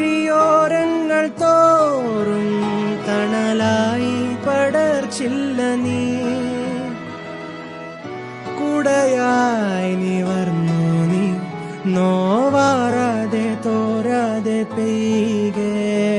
വഴിയോരങ്ങൾ തോറും തണലായി പടർച്ചില്ല നീ. കുടയായി നിവർന്നു നീ. നോവാറാതെ തോരാതെ പെയ്യേ